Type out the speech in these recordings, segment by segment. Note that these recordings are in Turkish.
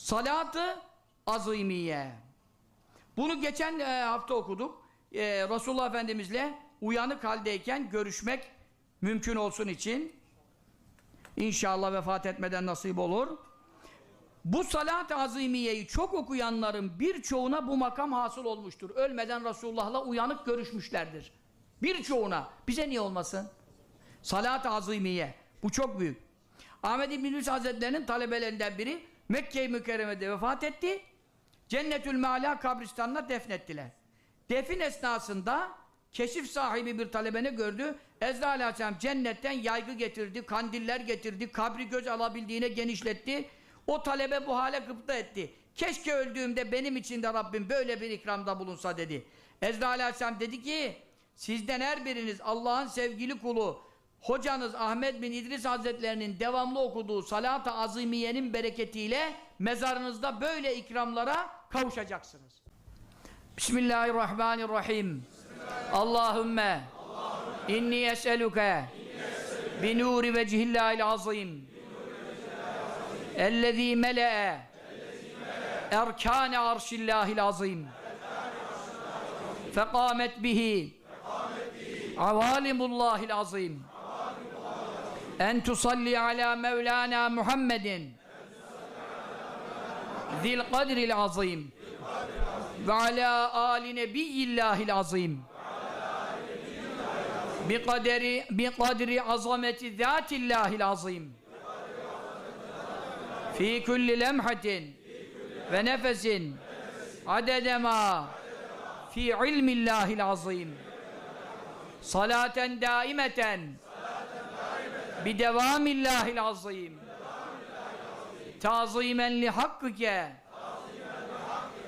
Salatı azimiye. Bunu geçen e, hafta okuduk. E, Resulullah Efendimizle uyanık haldeyken görüşmek mümkün olsun için inşallah vefat etmeden nasip olur. Bu salat-ı azimiyeyi çok okuyanların birçoğuna bu makam hasıl olmuştur. Ölmeden Resulullah'la uyanık görüşmüşlerdir. Birçoğuna. Bize niye olmasın? Salat-ı azimiye. Bu çok büyük. Ahmed İbn Yunus Hazretleri'nin talebelerinden biri Mekke-i Mükerreme'de vefat etti. Cennetül Meala kabristanına defnettiler. Defin esnasında keşif sahibi bir talebeni gördü. Ezra Aleyhisselam cennetten yaygı getirdi, kandiller getirdi, kabri göz alabildiğine genişletti. O talebe bu hale gıpta etti. Keşke öldüğümde benim için de Rabbim böyle bir ikramda bulunsa dedi. Ezra Aleyhisselam dedi ki sizden her biriniz Allah'ın sevgili kulu hocanız Ahmet bin İdris Hazretlerinin devamlı okuduğu salat-ı azimiyenin bereketiyle mezarınızda böyle ikramlara kavuşacaksınız. Bismillahirrahmanirrahim. Allahümme inni es'eluke bi nuri vecihillahil azim ellezî mele'e erkâne arşillâhil azim fekâmet bihi avalimullahil azim en tusalli ala mevlana Muhammedin. Zil kadril azim. Ve ala ali nebiyyillahil azim. Bi kaderi bi kadri azameti zatillahil azim. Fi kulli lemhatin. Ve nefesin. Adede ma fi ilmillahil azim. Salaten daimeten بدوام الله العظيم. تعظيما لحقك.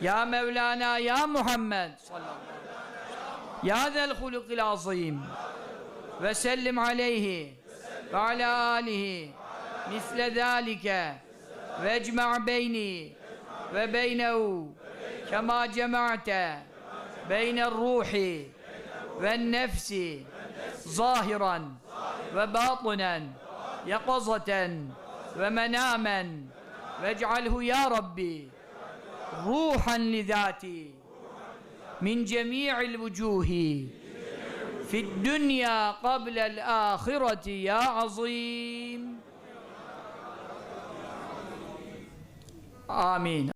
يا مولانا يا محمد. صلى الله عليه وسلم يا ذا الخلق العظيم. وسلم عليه وعلى آله مثل ذلك. واجمع بيني وبينه كما جمعت بين الروح والنفس ظاهراً. وباطنا يقظة ومناما واجعله يا ربي روحا لذاتي من جميع الوجوه في الدنيا قبل الآخرة يا عظيم. آمين.